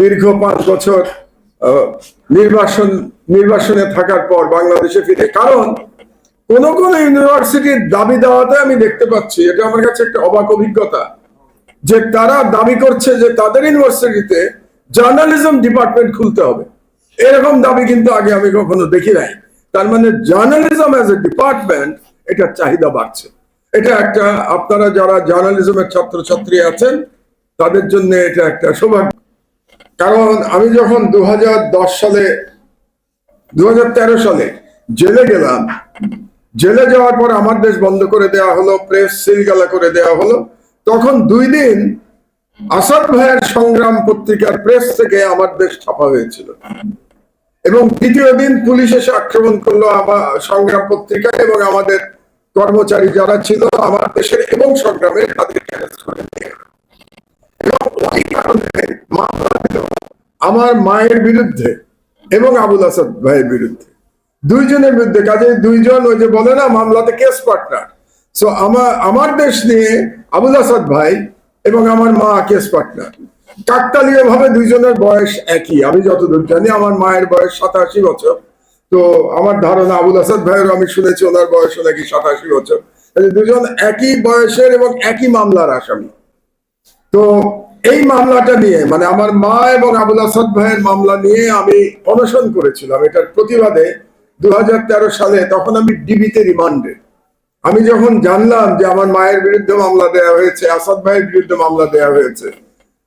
দীর্ঘ পাঁচ বছর নির্বাসন, নির্বাসনে থাকার পর বাংলাদেশে ফিরে। কারণ কোন কোন ইউনিভার্সিটির দাবি দেওয়াতে আমি দেখতে পাচ্ছি, এটা আমার কাছে একটা অবাক অভিজ্ঞতা, যে তারা দাবি করছে যে তাদের ইউনিভার্সিটিতে জার্নালিজম ডিপার্টমেন্ট খুলতে হবে। এরকম দাবি কিন্তু আগে আমি কখনো দেখি নাই। তার মানে জার্নালিজম অ্যাজ এ ডিপার্টমেন্ট এটার চাহিদা বাড়ছে। এটা একটা, আপনারা যারা জার্নালিজমের ছাত্রছাত্রী আছেন, তাদের জন্য এটা একটা সৌভাগ্য। কারণ আমি যখন দু হাজার দশ সালে দু হাজার তেরো সালে জেলে গেলাম, জেলে যাওয়ার পর আমার দেশ বন্ধ করে দেওয়া হলো প্রেস সিলগালা করে দেওয়া হলো। তখন দুই দিন আসাদ ভাইয়ের সংগ্রাম পত্রিকার প্রেস থেকে আমার দেশ ছাপা হয়েছিল। এবং দ্বিতীয় দিন পুলিশ এসে আক্রমণ করল আমার সংগ্রাম পত্রিকা এবং আমাদের কর্মচারী যারা ছিল আমার দেশের এবং সংগ্রামের তাদেরকে arrest করে গেল। এবং ওই কারণে মামলা দিল। আমার মায়ের বিরুদ্ধে এবং আবুল আসাদ ভাইয়ের বিরুদ্ধে। দুইজনের বিরুদ্ধে কাজে দুইজন ওই যে বলে না, মামলাতে কেস পার্টনার সো আমার আমার দেশ নিয়ে আবুল আসাদ ভাই এবং আমার মা কেস পার্টনার কাকতালীয় ভাবে দুইজনের বয়স একই, আমি যতদূর জানি আমার মায়ের বয়স সাতাশি বছর। তো, আমার ধারণা আবুল আসাদ ভাইয়ের আমি শুনেছি, ওনার বয়স নাকি সাতাশি বছর। দুজন একই বয়সের এবং একই মামলার আসামি। তো এই মামলাটা নিয়ে মানে আমার মা এবং আবুল আসাদ ভাইয়ের মামলা নিয়ে আমি অনশন করেছিলাম। এটার প্রতিবাদে দু সালে তখন আমি ডিবিতে রিমান্ডে। আমি যখন জানলাম যে আমার মায়ের বিরুদ্ধে মামলা দেওয়া হয়েছে, আসাদ ভাইয়ের বিরুদ্ধে মামলা দেওয়া হয়েছে,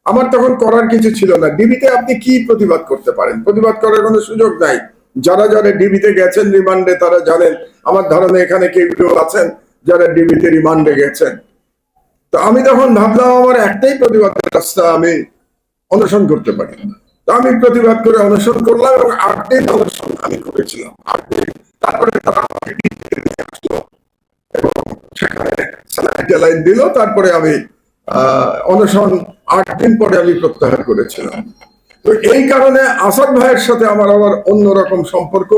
আমার তখন করার কিছু ছিল না। ডিবিতে আপনি কি প্রতিবাদ করতে পারেন? প্রতিবাদ করার কোনো সুযোগ নাই। যারা যারা ডিবিতে গেছেন রিমান্ডে, তারা জানেন, আমার ধারণা এখানে কেউ আছেন যারা ডিবিতে রিমান্ডে গেছেন। তো আমি তখন ভাবলাম আমার একটাই প্রতিবাদের রাস্তা, আমি অনশন করতে পারি তো আমি প্রতিবাদ করে অনশন করলাম এবং আট দিন অনশন আমি করেছিলাম। আট দিন তারপরে তারা আসলো এবং সেখানে স্যালাইন দিল। তারপরে আমি অনশন আট দিন পরে আমি প্রত্যাহার করেছিলাম। তো এই কারণে আসাদ ভাইয়ের সাথে আমার আবার অন্যরকম সম্পর্ক,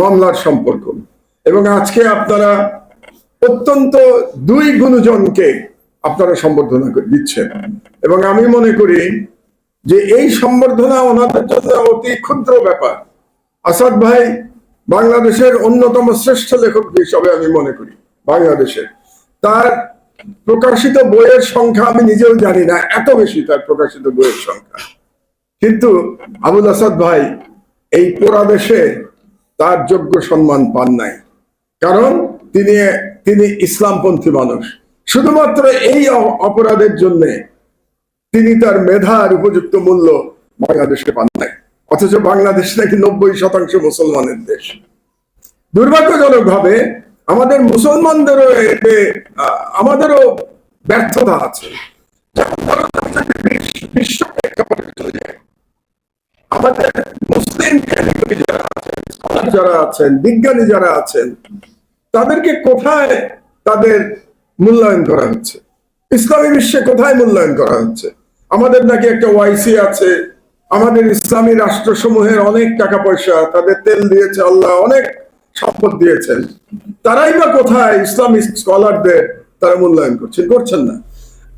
মামলার সম্পর্ক। এবং আজকে আপনারা অত্যন্ত দুই গুণজনকে আপনারা সম্বর্ধনা দিচ্ছেন। এবং আমি মনে করি যে এই সম্বর্ধনা ওনাদের জন্য অতি ক্ষুদ্র ব্যাপার। আসাদ ভাই বাংলাদেশের অন্যতম শ্রেষ্ঠ লেখক হিসাবে আমি মনে করি, বাংলাদেশের। তার প্রকাশিত বইয়ের সংখ্যা আমি নিজেও জানি না, এত বেশি তার প্রকাশিত বইয়ের সংখ্যা। কিন্তু আবুল আসাদ ভাই এই পোড়া দেশে তার যোগ্য সম্মান পান নাই। কারণ তিনি তিনি ইসলামপন্থী মানুষ। শুধুমাত্র এই অপরাধের জন্য তিনি তার মেধার উপযুক্ত মূল্য বাংলাদেশকে পান নাই। অথচ বাংলাদেশ নাকি নব্বই শতাংশ মুসলমানের দেশ। দুর্ভাগ্যজনক ভাবে আমাদের মুসলমানদেরও এতে আমাদেরও ব্যর্থতা আছে। আমাদের মুসলিম যারা আছেন যারা আছেন, বিজ্ঞানী যারা আছেন, তাদেরকে কোথায় তাদের মূল্যায়ন করা হচ্ছে। ইসলামী বিশ্বে কোথায় মূল্যায়ন করা হচ্ছে? আমাদের নাকি একটা ওয়াইসি আছে, আমাদের ইসলামী রাষ্ট্রসমূহের অনেক টাকা পয়সা, তাদের তেল দিয়েছে আল্লাহ, অনেক সম্পদ দিয়েছেন। তারাই বা কোথায় ইসলামিক স্কলারদের তারা মূল্যায়ন করছেন করছেন না।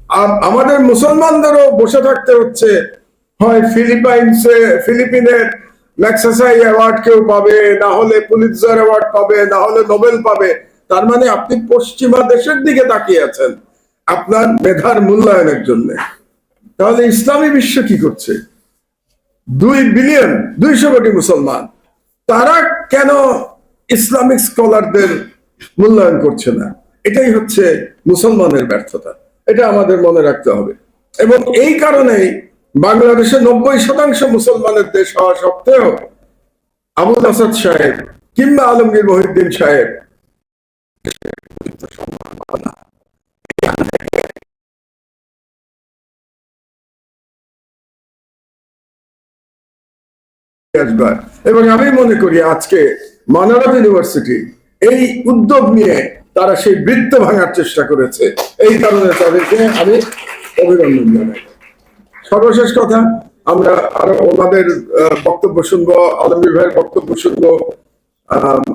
আর আমাদের মুসলমানদেরও বসে থাকতে হচ্ছে। হয় ফিলিপাইন্সে, ফিলিপিনের ম্যাক্সাসাই অ্যাওয়ার্ড কেউ পাবে, না হলে পুলিৎজার অ্যাওয়ার্ড পাবে, না হলে নোবেল পাবে। তার মানে আপনি পশ্চিমা দেশের দিকে তাকিয়ে আছেন, আপনার মেধার মূল্যায়নের জন্য। তাহলে ইসলামী বিশ্ব কি করছে? দুই বিলিয়ন দুইশো কোটি মুসলমান, তারা কেন ইসলামিক স্কলারদের মূল্যায়ন করছে না? এটাই হচ্ছে মুসলমানের ব্যর্থতা। এটা আমাদের মনে রাখতে হবে। এবং এই কারণেই বাংলাদেশে নব্বই শতাংশ মুসলমানের দেশ হওয়া সত্ত্বেও আবুল আসাদ সাহেব কিংবা আলমগীর মহিউদ্দিন সাহেব আসবার এবং আমি মনে করি আজকে মানারত ইউনিভার্সিটি এই উদ্যোগ নিয়ে তারা সেই বৃত্ত ভাঙার চেষ্টা করেছে। এই কারণে তাদেরকে আমি অভিনন্দন জানাই। সর্বশেষ কথা, আমরা আরও ওনাদের বক্তব্য শুনব আলমগীর ভাইয়ের বক্তব্য শুনব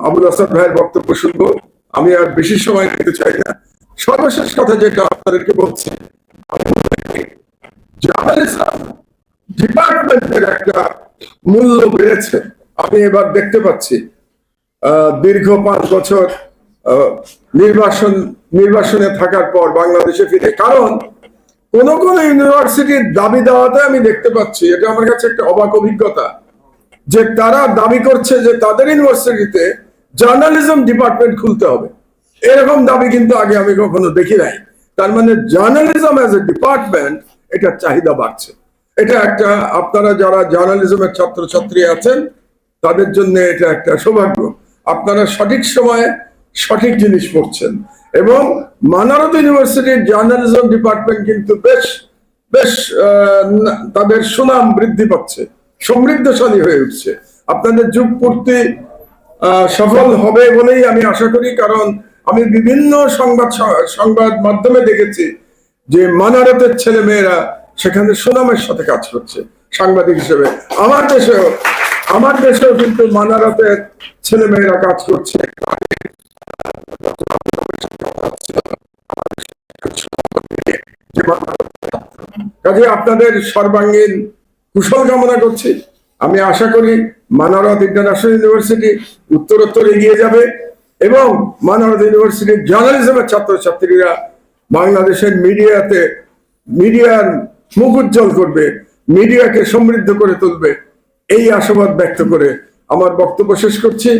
আবুল আসাদ ভাইয়ের বক্তব্য শুনব। আমি আর বেশি সময় নিতে চাই না। সর্বশেষ কথা যেটা আপনাদেরকে বলছি মনে ডিপার্টমেন্টের একটা মূল্য বেড়েছে। আমি এবার দেখতে পাচ্ছি দীর্ঘ পাঁচ বছর নির্বাসন, নির্বাসনে থাকার পর বাংলাদেশে ফিরে। কারণ কোন কোন ইউনিভার্সিটির দাবি দেওয়াতে আমি দেখতে পাচ্ছি, এটা আমার কাছে একটা অবাক অভিজ্ঞতা, যে তারা দাবি করছে যে তাদের ইউনিভার্সিটিতে জার্নালিজম ডিপার্টমেন্ট খুলতে হবে। এরকম দাবি কিন্তু আগে আমি কখনো দেখি নাই। তার মানে জার্নালিজম অ্যাজ এ ডিপার্টমেন্ট এটা চাহিদা বাড়ছে। এটা একটা, আপনারা যারা জার্নালিজমের ছাত্রছাত্রী আছেন, তাদের জন্য এটা একটা সৌভাগ্য। আপনারা সঠিক সময়ে সঠিক জিনিস পড়ছেন। এবং মানারত ইউনিভার্সিটির জার্নালিজম ডিপার্টমেন্ট কিন্তু বেশ বেশ তাদের সুনাম বৃদ্ধি পাচ্ছে, সমৃদ্ধশালী হয়ে উঠছে। আপনাদের যুগ পূর্তি সফল হবে বলেই আমি আশা করি, কারণ আমি বিভিন্ন সংবাদ সংবাদ মাধ্যমে দেখেছি যে মানারতের ছেলে মেয়েরা সেখানে সুনামের সাথে কাজ করছে, সাংবাদিক হিসেবে। আমার দেশেও আমার দেশেও কিন্তু মানারতের ছেলে মেয়েরা কাজ করছে। কাজে আপনাদের সর্বাঙ্গীন কুশল কামনা করছি। আমি আশা করি মানারত ইন্টারন্যাশনাল ইউনিভার্সিটি উত্তরোত্তর এগিয়ে যাবে এবং মানারত ইউনিভার্সিটির জার্নালিজমের ছাত্রছাত্রীরা বাংলাদেশের মিডিয়াতে, মিডিয়ার মুখ উজ্জ্বল করবে, মিডিয়াকে সমৃদ্ধ করে তুলবে। এই আশাবাদ ব্যক্ত করে আমার বক্তব্য শেষ করছি।